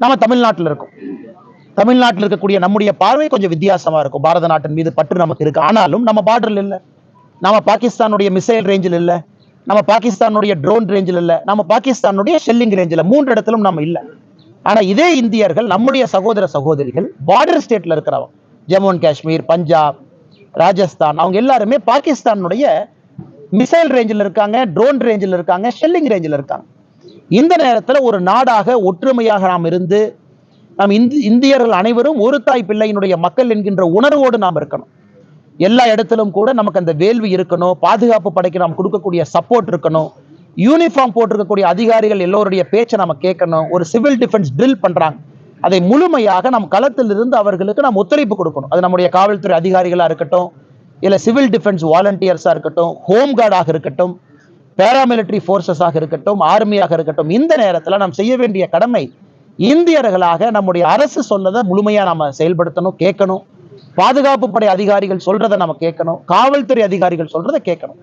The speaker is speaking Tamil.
நம்ம தமிழ்நாட்டில் இருக்கோம். தமிழ்நாட்டில் இருக்கக்கூடிய நம்முடைய பார்வை கொஞ்சம் வித்தியாசமா இருக்கும். பாரத நாட்டின் மீது பற்று நமக்கு இருக்கு. ஆனாலும் நம்ம பார்டர்ல இல்லை. நம்ம பாகிஸ்தானுடைய மிசைல் ரேஞ்சில் இல்லை. நம்ம பாகிஸ்தானுடைய ட்ரோன் ரேஞ்சில் இல்லை. நம்ம பாகிஸ்தானுடைய ஷெல்லிங் ரேஞ்சில் மூன்று இடத்திலும் நம்ம இல்லை. ஆனா இதே இந்தியர்கள் நம்முடைய சகோதர சகோதரிகள் பார்டர் ஸ்டேட்ல இருக்கிறவங்க. ஜம்மு அண்ட் காஷ்மீர் பஞ்சாப் ராஜஸ்தான் அவங்க எல்லாருமே பாகிஸ்தானுடைய மிசைல் ரேஞ்சில் இருக்காங்க ட்ரோன் ரேஞ்சில் இருக்காங்க ஷெல்லிங் ரேஞ்சில் இருக்காங்க. இந்த நேரத்தில் ஒரு நாடாக ஒற்றுமையாக நாம் இருந்து நாம் இந்தியர்கள் அனைவரும் ஒரு தாய் பிள்ளையினுடைய மக்கள் என்கின்ற உணர்வோடு நாம் இருக்கணும். எல்லா இடத்திலும் கூட நமக்கு அந்த வேள்வி இருக்கணும் பாதுகாப்பு படைக்கு நாம் கொடுக்கக்கூடிய சப்போர்ட் இருக்கணும். யூனிஃபார்ம் போட்டிருக்கக்கூடிய அதிகாரிகள் எல்லோருடைய பேச்சை நம்ம கேட்கணும். ஒரு சிவில் டிஃபென்ஸ் ட்ரில் பண்ணுறாங்க அதை முழுமையாக நம் களத்தில் இருந்து அவர்களுக்கு நாம் ஒத்துழைப்பு கொடுக்கணும். அது நம்முடைய காவல்துறை அதிகாரிகளாக இருக்கட்டும் இல்லை சிவில் டிஃபென்ஸ் வாலண்டியர்ஸாக இருக்கட்டும் ஹோம் கார்டாக இருக்கட்டும் பேராமிலிட்டரி ஃபோர்ஸஸாக இருக்கட்டும் ஆர்மியாக இருக்கட்டும் இந்த நேரத்தில் நாம் செய்ய வேண்டிய கடமை இந்தியர்களாக நம்முடைய அரசு சொன்னதை முழுமையா நாம செயல்படுத்தணும் கேட்கணும். பாதுகாப்பு படை அதிகாரிகள் சொல்றதை நம்ம கேட்கணும். காவல்துறை அதிகாரிகள் சொல்றதை கேட்கணும்.